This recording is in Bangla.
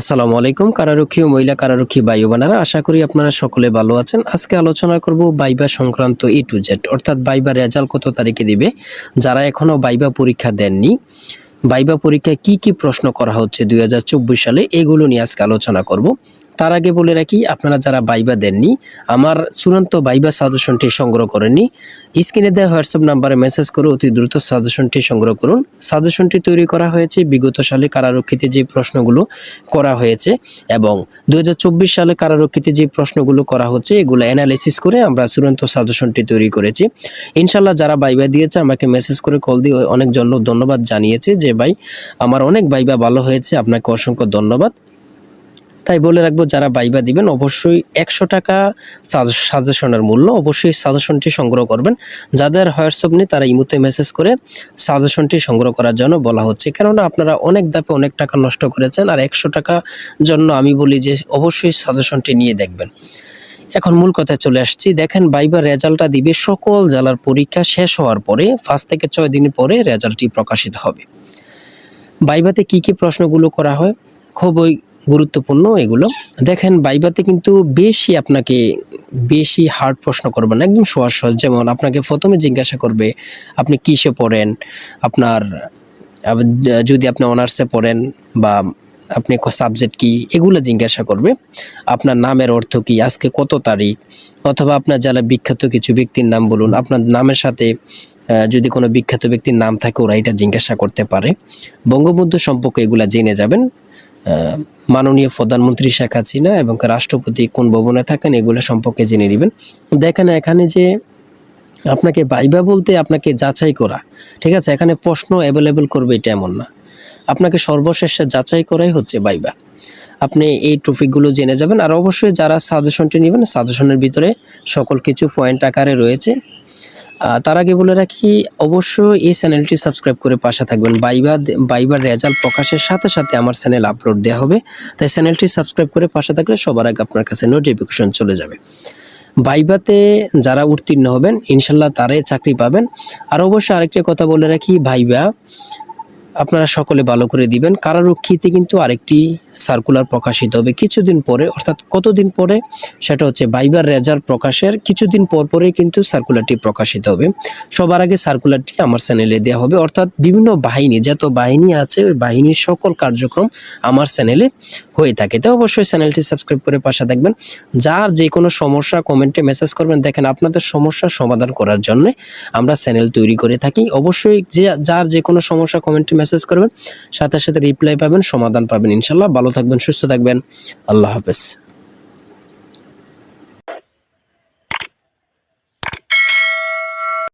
আসসালামু আলাইকুম কারারক্ষী ও মহিলা কারারক্ষী ভাই বোনেরা, আশা করি আপনারা সকলে ভালো আছেন। আজকে আলোচনা করব বাইবা সংক্রান্ত ই টু জেড অর্থাৎ বাইবা রেজাল্ট কত তারিখে দিবে, যারা এখনও বাইবা পরীক্ষা দেননি। বাইবা পরীক্ষায় কি কি প্রশ্ন করা হচ্ছে দুই হাজার চব্বিশ সালে, এগুলো নিয়ে আজকে আলোচনা করব। তার আগে বলে রাখি, আপনারা যারা বাইবা দেননি, আমার চূড়ান্ত বাইবা সাজেশনটি সংগ্রহ করেননি, স্ক্রিনে দেওয়া হোয়াটসঅ্যাপ নাম্বারে মেসেজ করে অতি দ্রুত সাজেশনটি সংগ্রহ করুন। সাজেশনটি তৈরি করা হয়েছে বিগত সালে কারারক্ষীতে যে প্রশ্নগুলো করা হয়েছে এবং দু হাজার চব্বিশ সালে কারারক্ষীতে যে প্রশ্নগুলো করা হচ্ছে, এগুলো অ্যানালিসিস করে আমরা চূড়ান্ত সাজেশনটি তৈরি করেছি। ইনশাল্লাহ যারা বাইবা দিয়েছে, আমাকে মেসেজ করে কল দিয়ে অনেক জন ধন্যবাদ জানিয়েছে যে, ভাই, আমার অনেক বাইবা ভালো হয়েছে, আপনাকে অসংখ্য ধন্যবাদ। তাই বলে রাখব, যারা বাইবা দিবেন, অবশ্যই একশো টাকা সাজেশনের মূল্য অবশ্যই সাজেশনটি সংগ্রহ করবেন। যাদের হোয়াটসঅ্যাপ নেই, তারা ইমুতে মেসেজ করে সাজেশনটি সংগ্রহ করার জন্য বলা হচ্ছে। কেননা আপনারা অনেক দাপে অনেক টাকা নষ্ট করেছেন, আর একশো টাকা জন্য আমি বলি যে অবশ্যই সাজেশনটি নিয়ে দেখবেন। এখন মূল কথায় চলে আসছি। দেখেন বাইবার রেজাল্টটা দিবে সকল জেলার পরীক্ষা শেষ হওয়ার পরে, পাঁচ থেকে ছয় দিন পরে রেজাল্টটি প্রকাশিত হবে। বাইবাতে কি কি প্রশ্নগুলো করা হয়? খুবই গুরুত্বপূর্ণ, এগুলো। দেখেন বাইবাতে কিন্তু বেশি আপনাকে, বেশি হার্ড প্রশ্ন করবে না, একদম সহজ সহজ। যেমন আপনাকে প্রথমে জিজ্ঞাসা করবে, আপনি কিসে পড়েন? আপনার যদি আপনি অনার্সে পড়েন বা আপনি সাবজেক্ট কি, এগুলো জিজ্ঞাসা করবে। আপনার নামের অর্থ কি, আজকে কত তারিখ? অথবা আপনার যারা বিখ্যাত কিছু ব্যক্তির নাম বলুন, আপনার নামের সাথে যদি কোনো বিখ্যাত ব্যক্তির নাম থাকে, ওরা এটা জিজ্ঞাসা করতে পারে। বঙ্গবন্ধু সম্পর্কে এগুলা জেনে যাবেন। মাননীয় প্রধানমন্ত্রী শেখ হাসিনা এবং রাষ্ট্রপতি কোন ভবনে থাকেন এগুলো সম্পর্কে জেনে নেবেন। দেখেন এখানে যে আপনাকে বাইবা বলতে আপনাকে যাচাই করা, ঠিক আছে? এখানে প্রশ্ন অ্যাভেলেবেল করবে এটা এমন না। আপনাকে সর্বশেষে যাচাই করাই হচ্ছে বাইবা। আপনি এই টপিকগুলো জেনে যাবেন। আর অবশ্যই যারা সাজেশনটি নেবেন সাজেশনের ভিতরে সকল কিছু পয়েন্ট আকারে রয়েছে। তার আগে বলে রাখি, অবশ্যই এই চ্যানেলটি সাবস্ক্রাইব করে পাশে থাকবেন। বাইবা বাইবার রেজাল্ট প্রকাশের সাথে সাথে আমার চ্যানেল আপলোড দেওয়া হবে। তাই চ্যানেলটি সাবস্ক্রাইব করে পাশে থাকলে সবার আগে আপনার কাছে নোটিফিকেশন চলে যাবে। বাইবাতে যারা উত্তীর্ণ হবেন, ইনশাল্লাহ তারাই চাকরি পাবেন। আর অবশ্যই আরেকটি কথা বলে রাখি ভাইবা আপনারা সকলে ভালো করে দিবেন। কারারক্ষীতে কিন্তু আরেকটি সার্কুলার প্রকাশিত হবে কিছুদিন পরে। অর্থাৎ কতদিন পরে? সেটা হচ্ছে বাইবার রেজাল্ট প্রকাশের কিছুদিন পর পরে কিন্তু সার্কুলারটি প্রকাশিত হবে। সবার আগে সার্কুলারটি আমার চ্যানেলে দেওয়া হবে। অর্থাৎ বিভিন্ন বাহিনী, যত বাহিনী আছে, ওই বাহিনীর সকল কার্যক্রম আমার চ্যানেলে হয়ে থাকে। তো অবশ্যই চ্যানেলটি সাবস্ক্রাইব করে পাশে থাকবেন। যার যে কোনো সমস্যা কমেন্টে মেসেজ করবেন। দেখেন, আপনাদের সমস্যার সমাধান করার জন্য আমরা চ্যানেল তৈরি করে থাকি। অবশ্যই যে, যার যে কোনো সমস্যা কমেন্টে মেসেজ করবেন, সাথে সাথে রিপ্লাই পাবেন, সমাধান পাবেন, ইনশাল্লাহ। ভালো থাকবেন, সুস্থ থাকবেন। আল্লাহ হাফেজ।